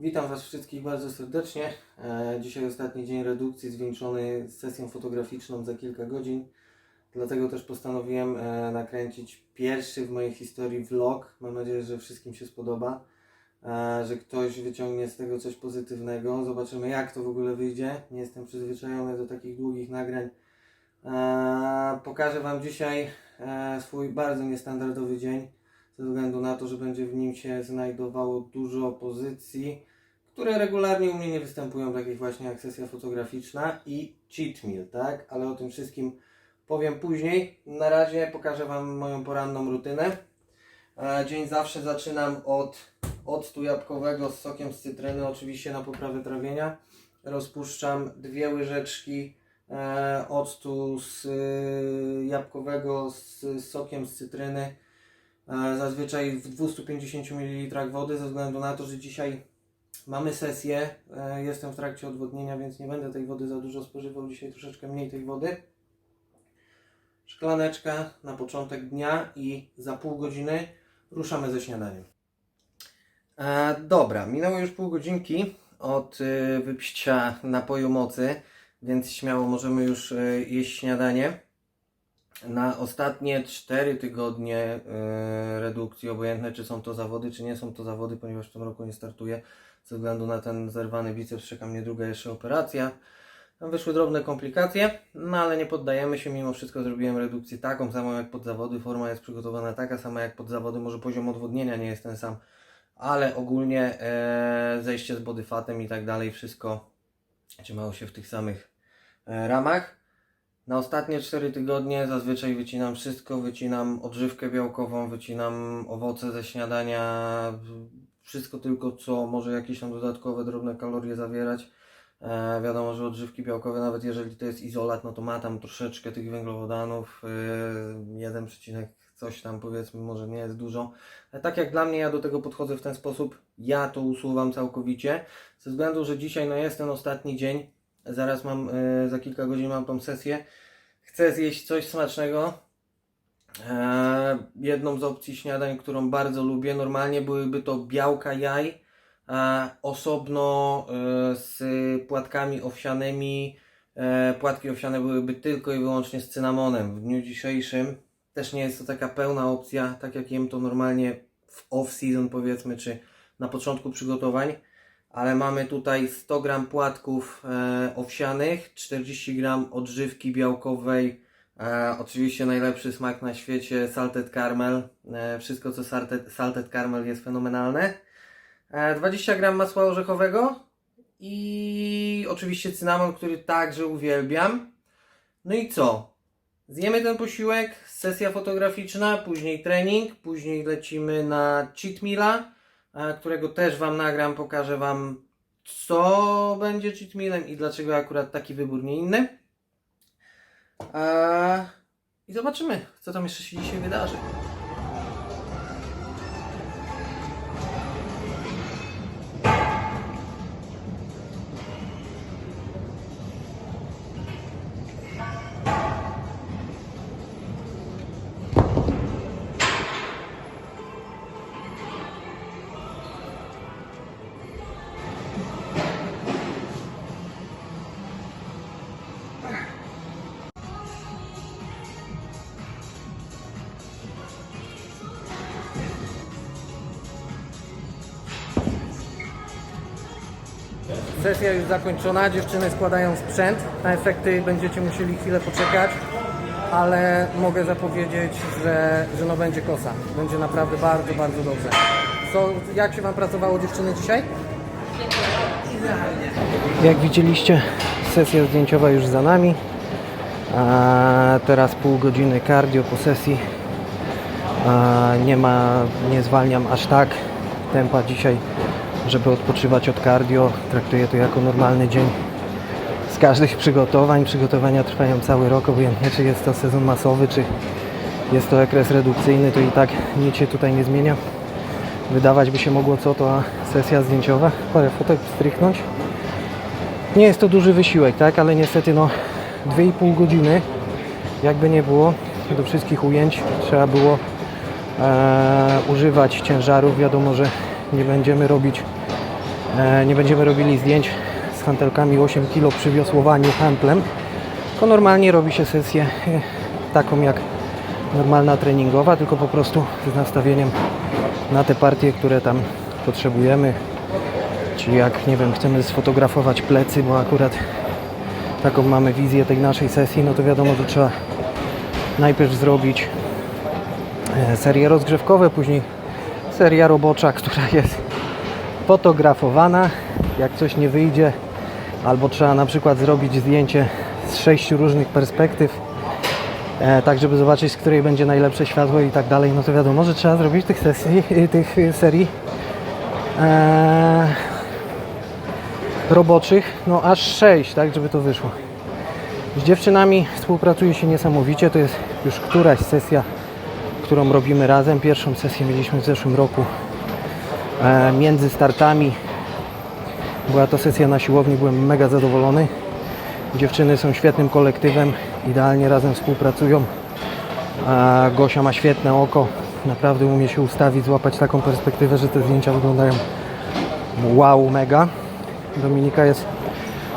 Witam Was wszystkich bardzo serdecznie. E, Dzisiaj ostatni dzień redukcji zwieńczony sesją fotograficzną za kilka godzin. Dlatego też postanowiłem e, nakręcić pierwszy w mojej historii vlog. Mam nadzieję, że wszystkim się spodoba, e, że ktoś wyciągnie z tego coś pozytywnego. Zobaczymy jak to w ogóle wyjdzie. Nie jestem przyzwyczajony do takich długich nagrań. Pokażę Wam dzisiaj swój bardzo niestandardowy dzień ze względu na to, że będzie w nim się znajdowało dużo pozycji, które regularnie u mnie nie występują, takich właśnie jak sesja fotograficzna i cheat meal, tak? Ale o tym wszystkim powiem później. Na razie pokażę Wam moją poranną rutynę. E, Dzień zawsze zaczynam od octu jabłkowego z sokiem z cytryny, oczywiście na poprawę trawienia. Rozpuszczam dwie łyżeczki e, octu z y, jabłkowego z sokiem z cytryny. E, Zazwyczaj w 250 ml wody, ze względu na to, że dzisiaj mamy sesję. e, Jestem w trakcie odwodnienia, więc nie będę tej wody za dużo spożywał. Dzisiaj troszeczkę mniej tej wody. Szklaneczka na początek dnia i za pół godziny ruszamy ze śniadaniem. E, dobra, minęło już pół godzinki od y, wypicia napoju mocy, więc śmiało możemy już y, jeść śniadanie. Na ostatnie 4 tygodnie e, redukcji, obojętne czy są to zawody, czy nie są to zawody, ponieważ w tym roku nie startuję ze względu na ten zerwany biceps, czeka mnie druga jeszcze operacja. Wyszły drobne komplikacje, no ale nie poddajemy się, mimo wszystko zrobiłem redukcję taką samą jak pod zawody, forma jest przygotowana taka sama jak pod zawody, może poziom odwodnienia nie jest ten sam, ale ogólnie e, zejście z bodyfatem i tak dalej, wszystko trzymało się w tych samych e, ramach. Na ostatnie 4 tygodnie zazwyczaj wycinam wszystko, wycinam odżywkę białkową, wycinam owoce ze śniadania, wszystko tylko co może jakieś tam dodatkowe drobne kalorie zawierać. E, wiadomo, że odżywki białkowe, nawet jeżeli to jest izolat, no to ma tam troszeczkę tych węglowodanów, e, 1, coś tam powiedzmy, może nie jest dużo. Ale tak jak dla mnie, ja do tego podchodzę w ten sposób, ja to usuwam całkowicie, ze względu, że dzisiaj no jest ten ostatni dzień, zaraz mam, e, za kilka godzin mam tą sesję, chcę zjeść coś smacznego. E, jedną z opcji śniadań, którą bardzo lubię, normalnie byłyby to białka jaj, osobno e, z płatkami owsianymi. E, płatki owsiane byłyby tylko i wyłącznie z cynamonem. W dniu dzisiejszym też nie jest to taka pełna opcja, tak jak jem to normalnie w off-season powiedzmy, czy na początku przygotowań ale mamy tutaj 100 gram płatków e, owsianych, 40 gram odżywki białkowej, e, oczywiście najlepszy smak na świecie, salted caramel, e, wszystko co salted, salted caramel jest fenomenalne, e, 20 gram masła orzechowego i oczywiście cynamon, który także uwielbiam. No i co? Zjemy ten posiłek, sesja fotograficzna, później trening, później lecimy na cheat meala, e, którego też Wam nagram, pokażę Wam co będzie cheat mealem i dlaczego akurat taki wybór, nie inny. E, I zobaczymy, co tam jeszcze się dzisiaj wydarzy. Sesja już zakończona, dziewczyny składają sprzęt. Na efekty będziecie musieli chwilę poczekać, ale mogę zapowiedzieć, że, że no będzie kosa. Będzie naprawdę bardzo, bardzo dobrze. Co, jak się Wam pracowało dziewczyny dzisiaj? Jak widzieliście, sesja zdjęciowa już za nami. A teraz pół godziny cardio po sesji. A nie ma, nie zwalniam aż tak tempa dzisiaj, żeby odpoczywać od cardio. Traktuję to jako normalny dzień z każdych przygotowań. Przygotowania trwają cały rok, obojętnie czy jest to sezon masowy, czy jest to okres redukcyjny, to i tak nic się tutaj nie zmienia. Wydawać by się mogło co to, a sesja zdjęciowa, parę fotek strichnąć. Nie jest to duży wysiłek, tak, ale niestety no 2,5 godziny, jakby nie było, do wszystkich ujęć trzeba było e, używać ciężarów. Wiadomo, że nie będziemy robić E, nie będziemy robili zdjęć z hantelkami 8 kg przy wiosłowaniu handlem, tylko normalnie robi się sesję e, taką jak normalna treningowa, tylko po prostu z nastawieniem na te partie, które tam potrzebujemy. Czyli jak, nie wiem, chcemy sfotografować plecy, bo akurat taką mamy wizję tej naszej sesji, no to wiadomo, że trzeba najpierw zrobić e, serie rozgrzewkowe, później seria robocza, która jest fotografowana. Jak coś nie wyjdzie, albo trzeba na przykład zrobić zdjęcie z sześciu różnych perspektyw, e, tak żeby zobaczyć, z której będzie najlepsze światło i tak dalej, no to wiadomo, że trzeba zrobić tych sesji, tych serii e, roboczych, no aż sześć, tak, żeby to wyszło. Z dziewczynami współpracuje się niesamowicie, to jest już któraś sesja, którą robimy razem. Pierwszą sesję mieliśmy w zeszłym roku e, między startami. Była to sesja na siłowni, byłem mega zadowolony. Dziewczyny są świetnym kolektywem, idealnie razem współpracują. A Gosia ma świetne oko, naprawdę umie się ustawić, złapać taką perspektywę, że te zdjęcia wyglądają wow, mega. Dominika jest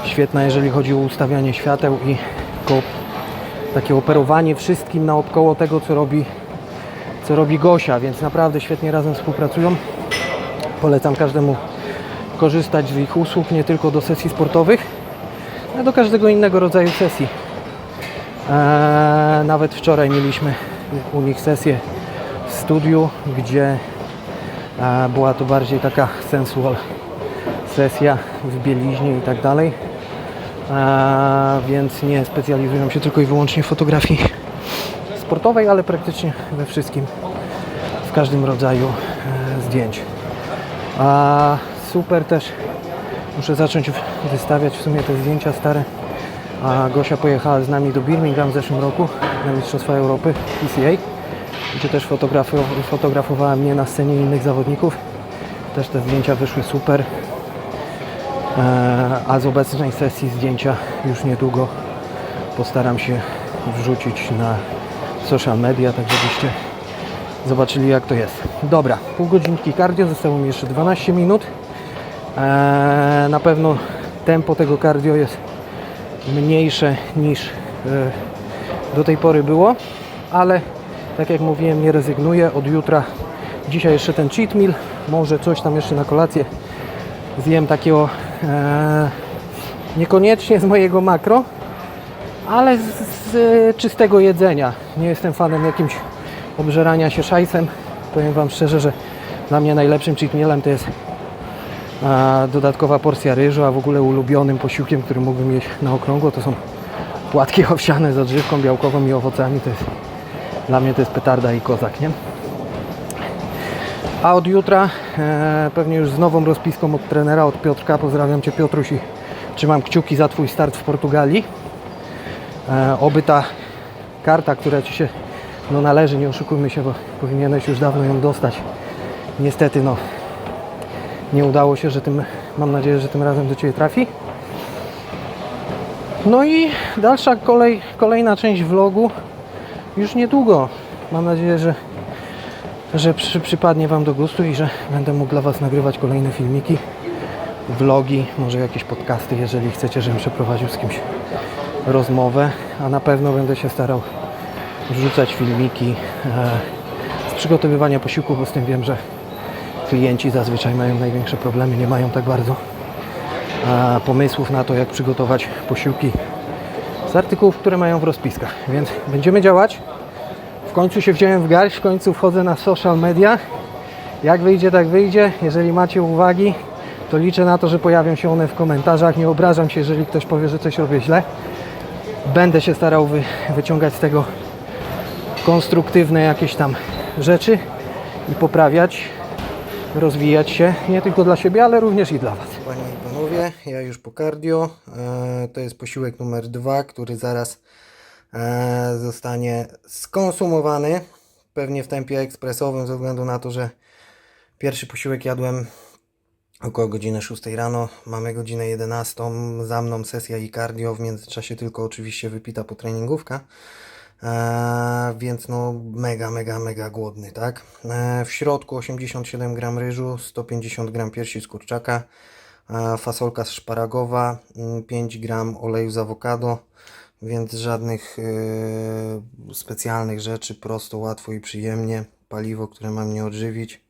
świetna, jeżeli chodzi o ustawianie świateł i takie operowanie wszystkim naokoło tego, co robi, co robi Gosia, więc naprawdę świetnie razem współpracują. Polecam każdemu korzystać z ich usług, nie tylko do sesji sportowych, ale do każdego innego rodzaju sesji. Eee, nawet wczoraj mieliśmy u nich sesję w studiu, gdzie e, była to bardziej taka sensual sesja w bieliźnie i tak dalej. E, więc nie specjalizują się tylko i wyłącznie w fotografii sportowej, ale praktycznie we wszystkim, w każdym rodzaju e, zdjęć. A super też muszę zacząć wystawiać w sumie te zdjęcia stare. A Gosia pojechała z nami do Birmingham w zeszłym roku na Mistrzostwa Europy PCA, gdzie też fotografowała mnie na scenie innych zawodników. Też te zdjęcia wyszły super. E, A z obecnej sesji zdjęcia już niedługo postaram się wrzucić na social media, tak żebyście zobaczyli jak to jest. Dobra, pół godzinki cardio, zostało mi jeszcze 12 minut. Eee, na pewno tempo tego cardio jest mniejsze niż e, do tej pory było, ale tak jak mówiłem, nie rezygnuję. Od jutra, dzisiaj jeszcze ten cheat meal, może coś tam jeszcze na kolację zjem takiego e, niekoniecznie z mojego makro, ale z, czystego jedzenia. Nie jestem fanem jakimś obżerania się szajsem. Powiem Wam szczerze, że dla mnie najlepszym cheat mealem to jest dodatkowa porcja ryżu, a w ogóle ulubionym posiłkiem, który mógłbym jeść na okrągło, to są płatki owsiane z odżywką białkową i owocami. To jest, dla mnie to jest petarda i kozak, nie? A od jutra e, pewnie już z nową rozpiską od trenera, od Piotrka. Pozdrawiam Cię Piotruś i trzymam kciuki za Twój start w Portugalii. E, oby ta karta, która Ci się no, należy, nie oszukujmy się, bo powinieneś już dawno ją dostać. Niestety no, nie udało się, że tym, mam nadzieję, że tym razem do Ciebie trafi. No i dalsza kolej, kolejna część vlogu już niedługo. Mam nadzieję, że, że przy, przypadnie Wam do gustu i że będę mógł dla Was nagrywać kolejne filmiki, vlogi, może jakieś podcasty, jeżeli chcecie, żebym przeprowadził z kimś rozmowę, a na pewno będę się starał wrzucać filmiki e, z przygotowywania posiłków, bo z tym wiem, że klienci zazwyczaj mają największe problemy, nie mają tak bardzo pomysłów na to, jak przygotować posiłki z artykułów, które mają w rozpiskach. Więc będziemy działać. W końcu się wziąłem w garść, w końcu wchodzę na social media. Jak wyjdzie, tak wyjdzie. Jeżeli macie uwagi, to liczę na to, że pojawią się one w komentarzach. Nie obrażam się, jeżeli ktoś powie, że coś robię źle. Będę się starał wy, wyciągać z tego konstruktywne jakieś tam rzeczy i poprawiać, rozwijać się nie tylko dla siebie, ale również i dla Was. Panie i Panowie, ja już po cardio. E, to jest posiłek numer dwa, który zaraz e, zostanie skonsumowany. Pewnie w tempie ekspresowym, ze względu na to, że pierwszy posiłek jadłem około godziny 6 rano. Mamy godzinę 11. Za mną sesja i cardio. W międzyczasie tylko oczywiście wypita potreningówka. Eee, więc no mega, mega, mega głodny, tak? Eee, w środku 87 gram ryżu, 150 gram piersi z kurczaka, e, fasolka szparagowa, mm, 5 gram oleju z awokado, więc żadnych e, specjalnych rzeczy, prosto, łatwo i przyjemnie. Paliwo, które ma mnie odżywić.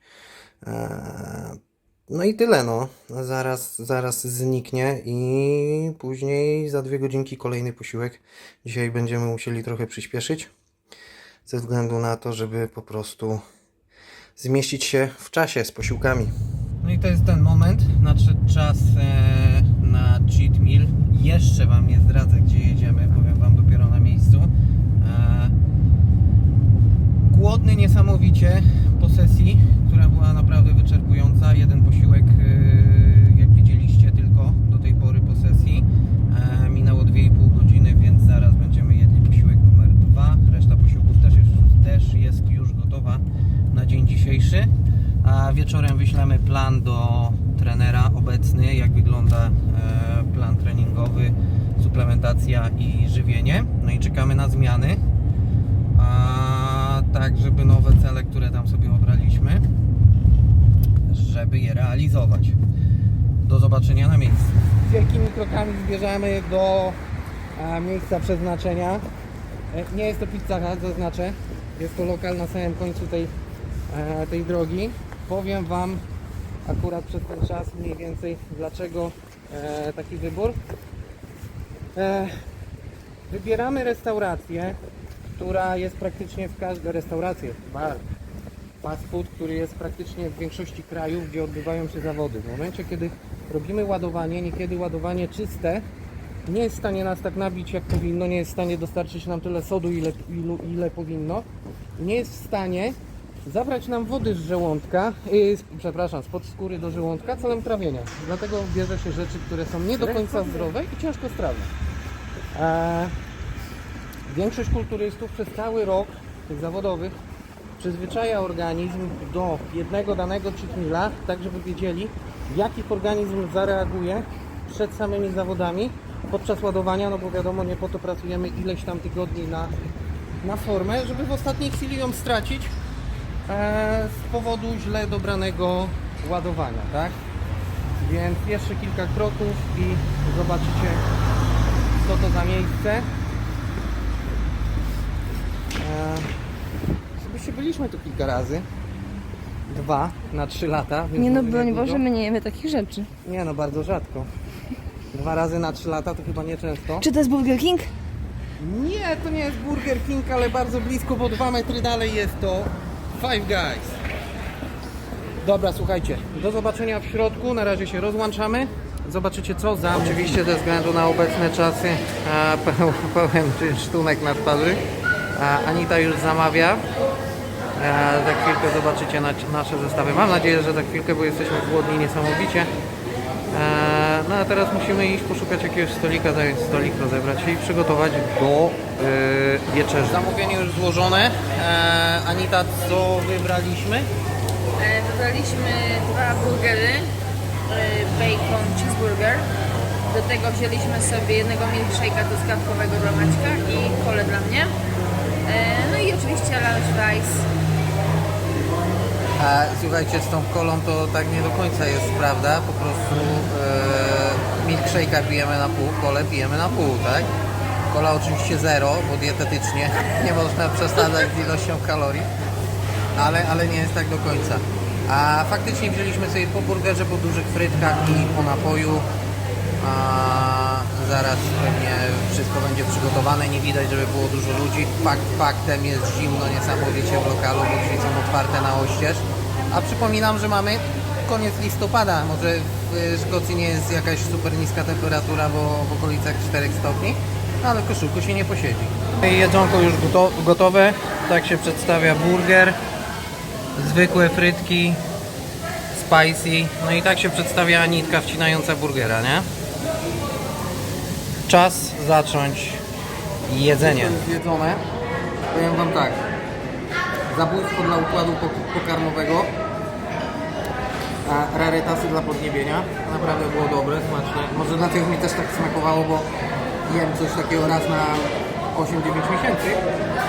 E, No i tyle, no. Zaraz, zaraz zniknie i później za dwie godzinki kolejny posiłek. Dzisiaj będziemy musieli trochę przyspieszyć ze względu na to, żeby po prostu zmieścić się w czasie z posiłkami. No i to jest ten moment. Nadszedł czas e, na cheat meal. Jeszcze Wam nie zdradzę, gdzie jedziemy. Powiem Wam dopiero na miejscu. E, głodny niesamowicie po sesji, która była naprawdę wyczerpująca. Jeden posiłek, e, jak widzieliście, tylko do tej pory po sesji. E, minęło 2,5 godziny, więc zaraz będziemy jedli posiłek numer dwa. Reszta posiłków też, już, też jest już gotowa na dzień dzisiejszy. A wieczorem wyślemy plan do trenera obecny, jak wygląda e, plan treningowy, suplementacja i żywienie. No i czekamy na zmiany. Tak, żeby nowe cele, które tam sobie obraliśmy, żeby je realizować. Do zobaczenia na miejscu. Wielkimi krokami zbierzamy do e, miejsca przeznaczenia. E, Nie jest to Pizza zaznaczę. Jest to lokal na samym końcu tej, e, tej drogi. Powiem Wam akurat przez ten czas mniej więcej dlaczego taki wybór. Wybieramy restaurację, która jest praktycznie w każdej restauracji, bar, fast food, który jest praktycznie w większości krajów, gdzie odbywają się zawody. W momencie, kiedy robimy ładowanie, niekiedy ładowanie czyste nie jest w stanie nas tak nabić jak powinno, nie jest w stanie dostarczyć nam tyle sodu, ile, ilu, ile powinno, nie jest w stanie zabrać nam wody z żołądka, yy, przepraszam, spod skóry do żołądka celem trawienia. Dlatego bierze się rzeczy, które są nie do końca zdrowe i ciężko strawne. Eee, Większość kulturystów przez cały rok, tych zawodowych, przyzwyczaja organizm do jednego danego cheat tak żeby wiedzieli, jak ich organizm zareaguje przed samymi zawodami podczas ładowania, no bo wiadomo, nie po to pracujemy ileś tam tygodni na, na formę, żeby w ostatniej chwili ją stracić e, z powodu źle dobranego ładowania, tak? Więc jeszcze kilka kroków i zobaczycie, co to za miejsce. Osobiście byliśmy tu kilka razy. Dwa na trzy lata. więc Nie no, może broń. Boże, my nie jemy takich rzeczy. Nie no, bardzo rzadko. Dwa razy na trzy lata to chyba nieczęsto. Czy to jest Burger King? Nie, to nie jest Burger King, ale bardzo blisko, bo dwa metry dalej jest to Five Guys. Dobra, słuchajcie, do zobaczenia w środku. Na razie się rozłączamy. Zobaczycie co za. Oczywiście ze względu na obecne czasy peł- pełen sztunek na twarzy. Anita już zamawia. Za chwilkę zobaczycie na, nasze zestawy. Mam nadzieję, że za chwilkę, bo jesteśmy głodni niesamowicie. E, no a teraz musimy iść poszukać jakiegoś stolika, zająć stolik, rozebrać się i przygotować do e, wieczerzy. Zamówienie już złożone. E, Anita, co wybraliśmy? E, Wybraliśmy dwa burgery, e, bacon cheeseburger. Do tego wzięliśmy sobie jednego milkshake'a truskawkowego dla Maćka i kole dla mnie. E, No i oczywiście large rice. A słuchajcie, z tą kolą to tak nie do końca jest prawda. Po prostu e, milkshake'a pijemy na pół, kolę pijemy na pół, tak? Kola oczywiście zero, bo dietetycznie nie można przesadzać z ilością kalorii, ale, ale nie jest tak do końca. A faktycznie wzięliśmy sobie po burgerze, po dużych frytkach i po napoju. A zaraz pewnie wszystko będzie przygotowane, nie widać, żeby było dużo ludzi. Fakt faktem jest zimno niesamowicie w lokalu, bo drzwi są otwarte na oścież. A przypominam, że mamy koniec listopada. Może w Szkocji nie jest jakaś super niska temperatura, bo w okolicach 4 stopni, ale w koszulku się nie posiedzi. Jedzonko już goto- gotowe. Tak się przedstawia burger. Zwykłe frytki, spicy. No i tak się przedstawia nitka wcinająca burgera, nie? Czas zacząć jedzenie. Zjedzone. Powiem Wam tak. Zabójstwo dla układu pok- pokarmowego. A rarytasy dla podniebienia. Naprawdę było dobre, smaczne. Może dlatego mi też tak smakowało, bo jem coś takiego raz na 8-9 miesięcy.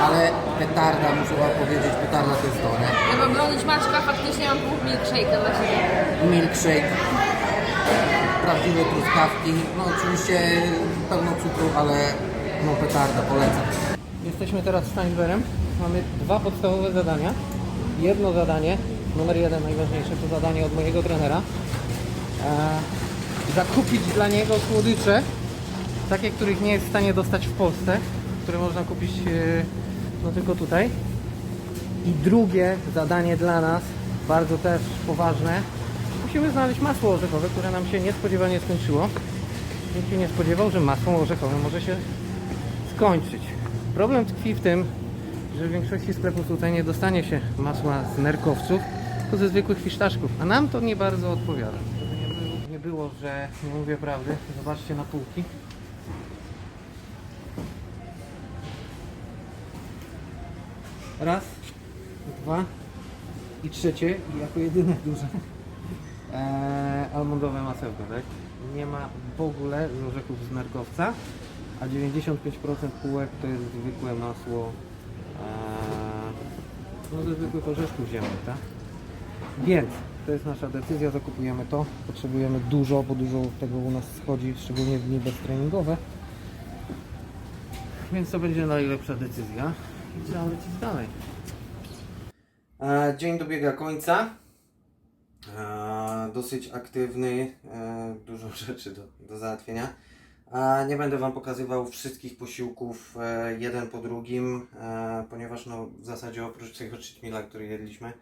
Ale petarda, muszę Wam powiedzieć, petarda to jest to, nie? Ja mam bronić Maćka, faktycznie mam pół milkshake'a dla siebie. milkshake. Prawdziwe truskawki. No oczywiście pełno cukru, ale no petarda, polecam. Jesteśmy teraz z Steinsberem. Mamy dwa podstawowe zadania. Jedno zadanie, numer jeden najważniejsze, to zadanie od mojego trenera. E, zakupić dla niego słodycze, takie, których nie jest w stanie dostać w Polsce, które można kupić e, no tylko tutaj. I drugie zadanie dla nas, bardzo też poważne, musimy znaleźć masło orzechowe, które nam się niespodziewanie skończyło. Nikt się nie spodziewał, że masło orzechowe może się skończyć. Problem tkwi w tym, że w większości sklepów tutaj nie dostanie się masła z nerkowców, tylko ze zwykłych fisztaszków, a nam to nie bardzo odpowiada. Żeby nie było, nie było że nie mówię prawdy, zobaczcie na półki. Raz, dwa i trzecie i jako jedyne duże eee, almondowe masełko, tak? Nie ma w ogóle z orzechów z nerkowca, a 95% półek to jest zwykłe masło eee, no ze zwykłych orzeszków ziemnych, tak? Więc to jest nasza decyzja, zakupujemy to, potrzebujemy dużo, bo dużo tego u nas schodzi, szczególnie w dni beztreningowe. Więc to będzie najlepsza decyzja i trzeba lecieć dalej. E, Dzień dobiega końca. Dosyć aktywny, e, dużo rzeczy do, do załatwienia. E, Nie będę Wam pokazywał wszystkich posiłków e, jeden po drugim, e, ponieważ no, w zasadzie oprócz tego cheatmeala, który jedliśmy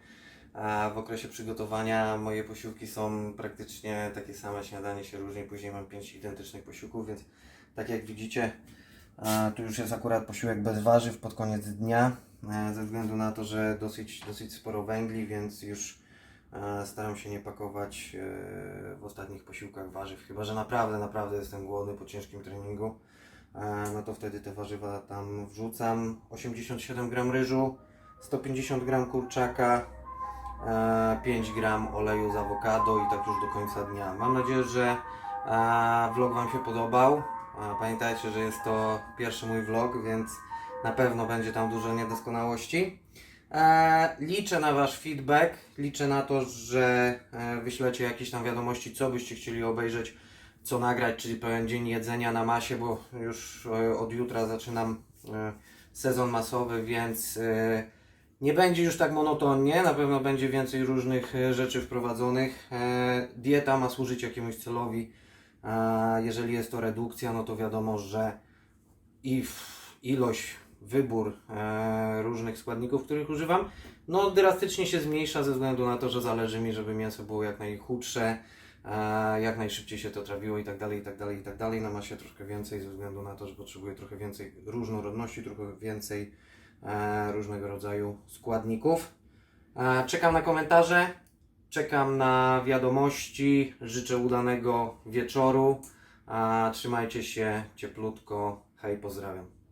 w okresie przygotowania, moje posiłki są praktycznie takie same, śniadanie się różni, później mam pięć identycznych posiłków, więc tak jak widzicie, tu już jest akurat posiłek bez warzyw pod koniec dnia, ze względu na to, że dosyć, dosyć sporo węgli, więc już staram się nie pakować e, w ostatnich posiłkach warzyw, chyba że naprawdę, naprawdę jestem głodny po ciężkim treningu, e, no to wtedy te warzywa tam wrzucam. 87 gram ryżu, 150 gram kurczaka, e, 5 gram oleju z awokado i tak już do końca dnia. Mam nadzieję, że e, vlog Wam się podobał. E, Pamiętajcie, że jest to pierwszy mój vlog, więc na pewno będzie tam dużo niedoskonałości. E, liczę na Wasz feedback, liczę na to, że e, wyślecie jakieś tam wiadomości, co byście chcieli obejrzeć, co nagrać, czyli pełen dzień jedzenia na masie, bo już e, od jutra zaczynam sezon masowy, więc nie będzie już tak monotonnie, na pewno będzie więcej różnych rzeczy wprowadzonych. Dieta ma służyć jakiemuś celowi. Jeżeli jest to redukcja, no to wiadomo, że i ilość, wybór e, różnych składników, których używam, no drastycznie się zmniejsza ze względu na to, że zależy mi, żeby mięso było jak najchudsze, e, jak najszybciej się to trawiło i tak dalej, i tak dalej, i tak dalej. Na masie troszkę więcej ze względu na to, że potrzebuję trochę więcej różnorodności, trochę więcej e, różnego rodzaju składników. Czekam na komentarze, czekam na wiadomości, życzę udanego wieczoru. Trzymajcie się cieplutko, hej, pozdrawiam.